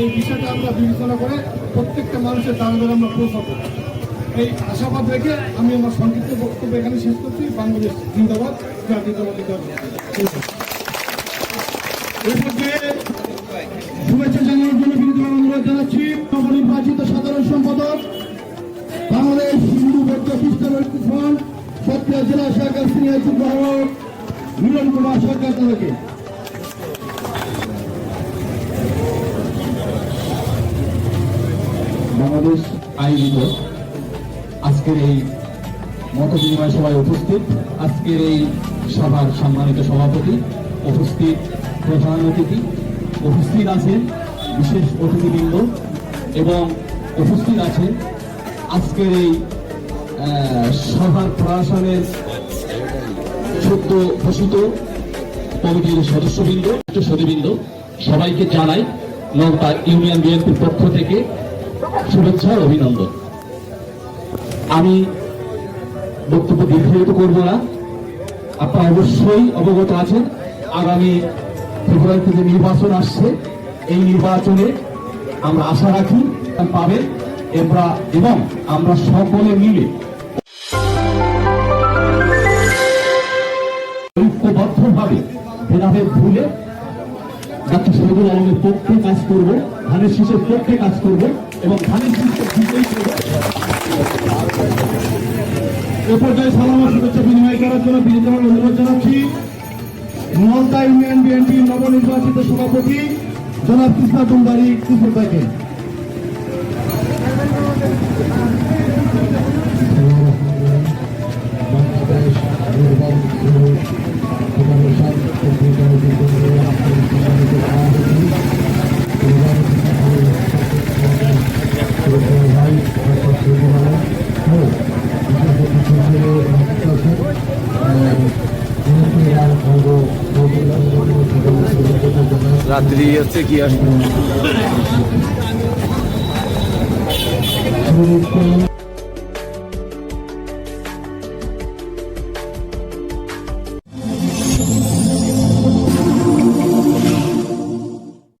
এই বিষয়টা আমরা বিবেচনা করে প্রত্যেকটা মানুষের দাঁড়ে আমরা পৌঁছাবো। এই আশাবাদ রেখে আমি আমার সংক্ষিপ্ত বক্তব্য এখানে শেষ করছি। বাংলাদেশ জিন্দাবাদ জাতীয়তাবাদী দল জানাচ্ছি। সাধারণ সম্পাদক, বাংলাদেশ হিন্দু জেলা সরকার সিনিয়র যুগ্মভাবক মিলন কুমার সরকার তাদেরকে। বাংলাদেশ আয়োজিত আজকের এই মত বিনিময় সভায় উপস্থিত, আজকের এই সভার সম্মানিত সভাপতি উপস্থিত প্রধান অতিথি উপস্থিত আছেন বিশেষ অতিথিবৃন্দ এবং উপস্থিত আছেন আজকের এই সভার প্রশাসনের সদ্য ঘোষিত কমিটির সদস্যবৃন্দ সদস্যবৃন্দ সবাইকে জানাই নৌকা ইউনিয়ন বিএনপির পক্ষ থেকে শুভেচ্ছা অভিনন্দন। আমি বক্তব্য দীর্ঘায়িত করব না। আপনারা অবশ্যই অবগত আছেন, আগামী ফেব্রুয়ারিতে যে নির্বাচন আসছে। এই নির্বাচনে আমরা আশা রাখি পাবেন এবং আমরা সকলে মিলে ঐক্যবদ্ধভাবে ভেদাভেদ ভুলে ডাক্তার শহীদুল আলমের পক্ষে কাজ করব, ধানের শীষের পক্ষে কাজ করব। এবং ধানের শীষকে বিজয়ী এ পর্যায়ে সালাম শুভেচ্ছা বিনিময় করার জন্য বিনীত অনুরোধ জানাচ্ছি। নলতা ইউনিয়ন বিএনপির নবনির্বাচিত সভাপতি জনাব কৃষ্ণা কুমারী কৃষ্ণ রাত্রি হচ্ছে কি আসবে